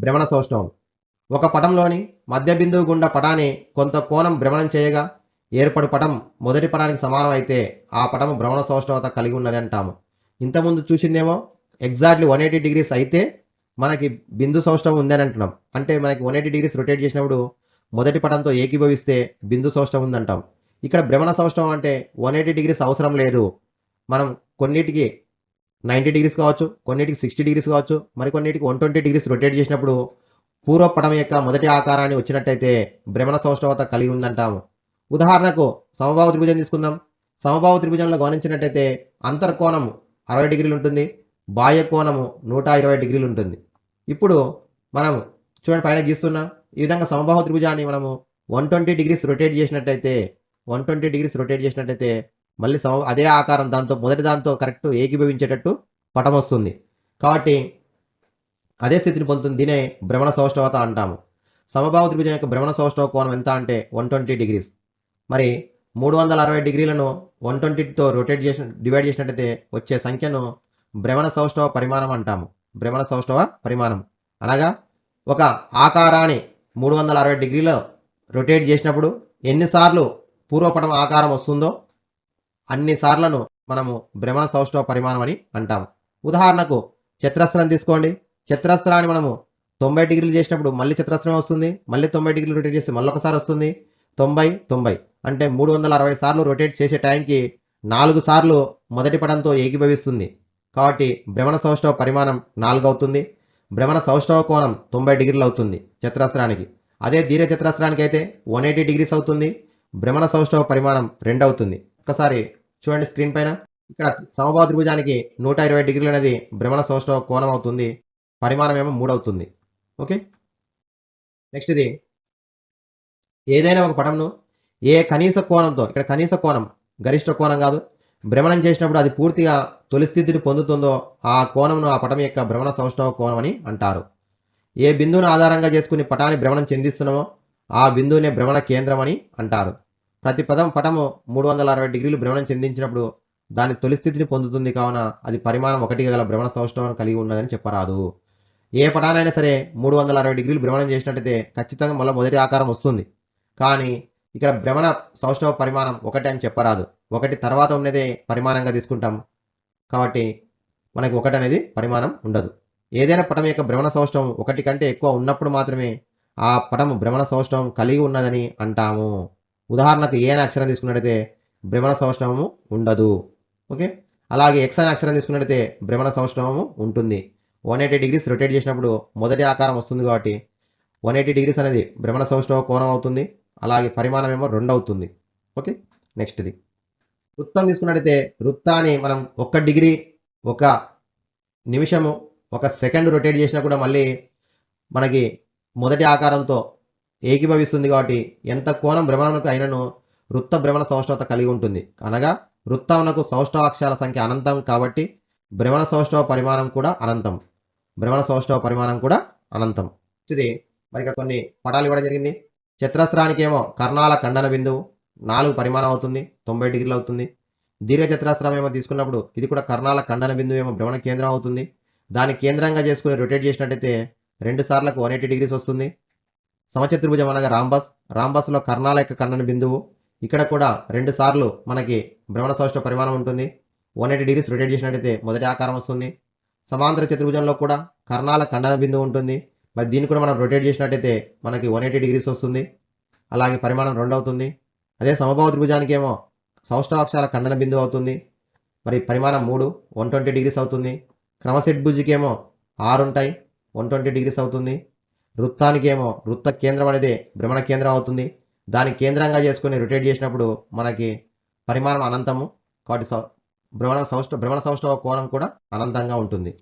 భ్రమణ సౌష్ఠవం. ఒక పటంలోని మధ్య బిందువు గుండా పటాన్ని కొంత కోణం భ్రమణం చేయగా ఏర్పడు పటం మొదటి పటానికి సమానం అయితే ఆ పటము భ్రమణ సౌష్ఠవత కలిగి ఉన్నది అంటాము. ఇంతకుముందు చూసిందేమో ఎగ్జాక్ట్లీ వన్ ఎయిటీ డిగ్రీస్ అయితే మనకి బిందు సౌష్ఠవం ఉందని అంటున్నాం. అంటే మనకి వన్ ఎయిటీ డిగ్రీస్ రొటేట్ చేసినప్పుడు మొదటి పటంతో ఏకీభవిస్తే బిందు సౌష్ఠవం ఉందంటాం. ఇక్కడ భ్రమణ సౌష్ఠవం అంటే వన్ ఎయిటీ డిగ్రీస్ అవసరం లేదు. మనం కొన్నిటికి నైంటీ డిగ్రీస్ కావచ్చు కొన్నిటికి సిక్స్టీ డిగ్రీస్ కావచ్చు మరికొన్నిటికి వన్ ట్వంటీ డిగ్రీస్ రొటేట్ చేసినప్పుడు పూర్వపటం యొక్క మొదటి ఆకారాన్ని వచ్చినట్టయితే భ్రమణ సౌష్ఠవత కలిగి ఉందంటాము. ఉదాహరణకు సమభావ త్రిభుజం తీసుకుందాం. సమభావ త్రిభుజంలో గమనించినట్టయితే అంతర్కోణము అరవై డిగ్రీలు ఉంటుంది బాహ్య కోణము నూట ఇరవై డిగ్రీలు ఉంటుంది. ఇప్పుడు మనం చూడండి పైన గీస్తున్నాం. ఈ విధంగా సమబాహు త్రిభుజాన్ని మనము వన్ ట్వంటీ డిగ్రీస్ రొటేట్ చేసినట్టయితే వన్ ట్వంటీ డిగ్రీస్ రొటేట్ చేసినట్టయితే మళ్ళీ సమ అదే ఆకారం దాంతో మొదటి దాంతో కరెక్ట్ ఏకీభవించేటట్టు పటం వస్తుంది. కాబట్టి అదే స్థితిని పొందుతుంది దీనే భ్రమణ సౌష్ఠవత అంటాము. సమభావ త్రిభుజం యొక్క భ్రమణ సౌష్ఠవ కోణం ఎంత అంటే వన్ ట్వంటీ డిగ్రీస్. మరి మూడు వందల అరవై డిగ్రీలను వన్ ట్వంటీతో రొటేట్ చేసిన డివైడ్ చేసినట్టయితే వచ్చే సంఖ్యను భ్రమణ సౌష్ఠవ పరిమాణం అంటాము. భ్రమణ సౌష్ఠవ పరిమాణం. అనగా ఒక ఆకారాన్ని మూడు వందల అరవై డిగ్రీలో రొటేట్ చేసినప్పుడు ఎన్నిసార్లు పూర్వపటం ఆకారం వస్తుందో అన్ని సార్లను మనము భ్రమణ సౌష్ఠవ పరిమాణం అని అంటాము. ఉదాహరణకు చతురస్రం తీసుకోండి. చతురస్రాన్ని మనము తొంభై డిగ్రీలు చేసినప్పుడు మళ్ళీ చతురస్రం వస్తుంది మళ్ళీ తొంభై డిగ్రీలు రొటేట్ చేస్తే మళ్ళీ ఒకసారి వస్తుంది. తొంభై తొంభై. అంటే మూడు వందల అరవై సార్లు రొటేట్ చేసే టైంకి నాలుగు సార్లు మొదటి పడంతో ఏకీభవిస్తుంది. కాబట్టి భ్రమణ సౌష్ఠవ పరిమాణం నాలుగు అవుతుంది. భ్రమణ సౌష్ఠవ కోణం తొంభై డిగ్రీలు అవుతుంది చతురస్రానికి. అదే దీర్ఘ చతురస్రానికి అయితే వన్ ఎయిటీ డిగ్రీస్ అవుతుంది. భ్రమణ సౌష్ఠవ పరిమాణం రెండు అవుతుంది. ఒకసారి చూడండి స్క్రీన్ పైన. ఇక్కడ సమభావ త్రిభుజానికి నూట ఇరవై డిగ్రీలు అనేది భ్రమణ సౌష్ఠవ కోణం అవుతుంది పరిమాణం ఏమో మూడు అవుతుంది ఓకే? నెక్స్ట్ ఇది. ఏదైనా ఒక పటంను ఏ కనీస కోణంతో ఇక్కడ కనీస కోణం గరిష్ట కోణం కాదు భ్రమణం చేసినప్పుడు అది పూర్తిగా తొలి స్థితిని పొందుతుందో ఆ కోణంను ఆ పటం యొక్క భ్రమణ సౌష్ఠవ కోణం అని అంటారు. ఏ బిందువును ఆధారంగా చేసుకుని పటాన్ని భ్రమణం చెందిస్తున్నామో ఆ బిందువునే భ్రమణ కేంద్రం అని అంటారు. ప్రతి పదం పటము మూడు వందల అరవై డిగ్రీలు భ్రమణం చెందించినప్పుడు దాని తొలి స్థితిని పొందుతుంది కావున అది పరిమాణం ఒకటి గల భ్రమణ సౌష్ణవం కలిగి ఉన్నదని చెప్పరాదు. ఏ పటానైనా సరే మూడు వందల అరవై డిగ్రీలు భ్రమణం చేసినట్టయితే ఖచ్చితంగా మళ్ళీ మొదటి ఆకారం వస్తుంది. కానీ ఇక్కడ భ్రమణ సౌష్ఠవ పరిమాణం ఒకటి అని చెప్పరాదు. ఒకటి తర్వాత ఉన్నదే పరిమాణంగా తీసుకుంటాం. కాబట్టి మనకి ఒకటి అనేది పరిమాణం ఉండదు. ఏదైనా పటం యొక్క భ్రమణ సౌష్ఠవం ఒకటి కంటే ఎక్కువ ఉన్నప్పుడు మాత్రమే ఆ పటం భ్రమణ సౌష్ఠవం కలిగి ఉన్నదని అంటాము. ఉదాహరణకు ఏ అనే అక్షరం తీసుకున్నట్టయితే భ్రమణ సంవత్సరము ఉండదు. ఓకే? అలాగే ఎక్స్ అనే అక్షరం తీసుకున్నట్టయితే భ్రమణ సంవత్సరము ఉంటుంది. వన్ ఎయిటీ డిగ్రీస్ రొటేట్ చేసినప్పుడు మొదటి ఆకారం వస్తుంది కాబట్టి వన్ ఎయిటీ డిగ్రీస్ అనేది భ్రమణ సంవత్సరం కోణం అవుతుంది. అలాగే పరిమాణం ఏమో రెండు అవుతుంది. ఓకే? నెక్స్ట్ది. వృత్తం తీసుకున్నట్టయితే వృత్తాన్ని మనం ఒక్క డిగ్రీ ఒక నిమిషము ఒక సెకండ్ రొటేట్ చేసినా కూడా మళ్ళీ మనకి మొదటి ఆకారంతో ఏకీభవిస్తుంది కాబట్టి ఎంత కోణం భ్రమణకు అయినను వృత్త భ్రమణ సౌష్ఠవత కలిగి ఉంటుంది. అనగా వృత్తమునకు సౌష్ఠవ అక్షరాల సంఖ్య అనంతం కాబట్టి భ్రమణ సౌష్ఠవ పరిమాణం కూడా అనంతం. భ్రమణ సౌష్ఠవ పరిమాణం కూడా అనంతం. ఇది మరి ఇక్కడ కొన్ని పటాలు ఇవ్వడం జరిగింది. చతురస్రానికి ఏమో కర్ణాల ఖండన బిందువు నాలుగు పరిమాణం అవుతుంది తొంభై డిగ్రీలు అవుతుంది. దీర్ఘ చతురస్రం ఏమో తీసుకున్నప్పుడు ఇది కూడా కర్ణాల ఖండన బిందువు ఏమో భ్రమణ కేంద్రం అవుతుంది. దాన్ని కేంద్రంగా చేసుకుని రొటేట్ చేసినట్టయితే రెండు సార్లకు వన్ ఎయిటీ డిగ్రీస్ వస్తుంది. సమచతుర్భుజం అనగా రాంబస్ రాంబస్లో కర్ణాల యొక్క ఖండన బిందువు. ఇక్కడ కూడా రెండు సార్లు మనకి భ్రమణ సౌష్ఠ పరిమాణం ఉంటుంది. వన్ ఎయిటీ డిగ్రీస్ రొటేట్ చేసినట్టయితే మొదటి ఆకారం వస్తుంది. సమాంతర చతుర్భుజంలో కూడా కర్ణాల ఖండన బిందువు ఉంటుంది. మరి దీన్ని కూడా మనం రొటేట్ చేసినట్టయితే మనకి వన్ ఎయిటీ డిగ్రీస్ వస్తుంది. అలాగే పరిమాణం రెండు అవుతుంది. అదే సమభావ త్రిభుజానికి ఏమో సౌష్ఠవాక్షాల ఖండన బిందువు అవుతుంది. మరి పరిమాణం మూడు వన్ ట్వంటీ డిగ్రీస్ అవుతుంది. క్రమశెట్భుజికి ఏమో ఆరు ఉంటాయి. వన్ ట్వంటీ డిగ్రీస్ అవుతుంది. వృత్తానికి ఏమో వృత్త కేంద్రం అనేది భ్రమణ కేంద్రం అవుతుంది. దాన్ని కేంద్రంగా చేసుకుని రొటేట్ చేసినప్పుడు మనకి పరిమాణం అనంతము. కాబట్టి సౌ భ్రమణ సౌష్ఠ భ్రమణ సౌష్ఠవ కోణం కూడా అనంతంగా ఉంటుంది.